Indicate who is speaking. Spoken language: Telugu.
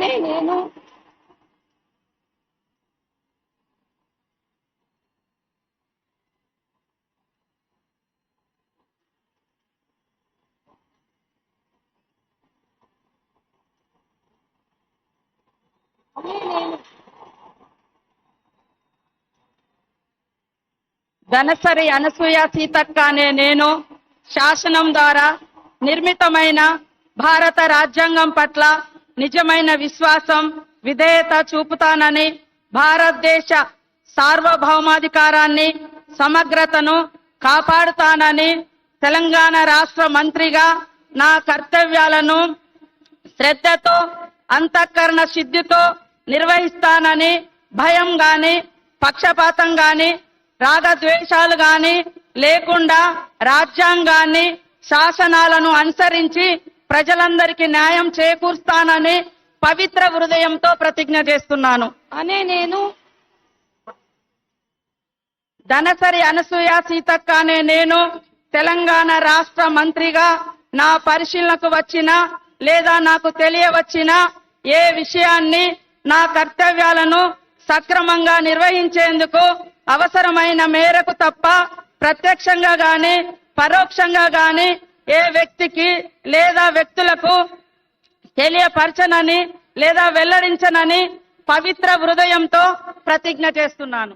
Speaker 1: అనే నేను
Speaker 2: ధనసరి అనసూయ సీతక్క అనే నేను శాసనం ద్వారా నిర్మితమైన భారత రాజ్యాంగం పట్ల నిజమైన విశ్వాసం విధేయత చూపుతానని భారతదేశ సార్వభౌమాధికారాన్ని సమగ్రతను కాపాడుతానని తెలంగాణ రాష్ట్ర మంత్రిగా నా కర్తవ్యాలను శ్రద్ధతో అంతఃకరణ సిద్ధితో నిర్వహిస్తానని భయం గాని పక్షపాతం గాని రాగద్వేషాలు గాని లేకుండా రాజ్యాంగాన్ని శాసనాలను అనుసరించి ప్రజలందరికీ న్యాయం చేకూరుస్తానని పవిత్ర హృదయంతో ప్రతిజ్ఞ చేస్తున్నాను.
Speaker 1: అనే నేను
Speaker 2: ధనసరి అనసూయ సీతక్క అనే నేను తెలంగాణ రాష్ట్ర మంత్రిగా నా పరిశీలనకు వచ్చిన లేదా నాకు తెలియవచ్చిన ఏ విషయాన్ని నా కర్తవ్యాలను సక్రమంగా నిర్వహించేందుకు అవసరమైన మేరకు తప్ప ప్రత్యక్షంగా గాని పరోక్షంగా గాని ఏ వ్యక్తికి లేదా వ్యక్తులకు తెలియపరచనని లేదా వెల్లడించనని పవిత్ర హృదయంతో ప్రతిజ్ఞ చేస్తున్నాను.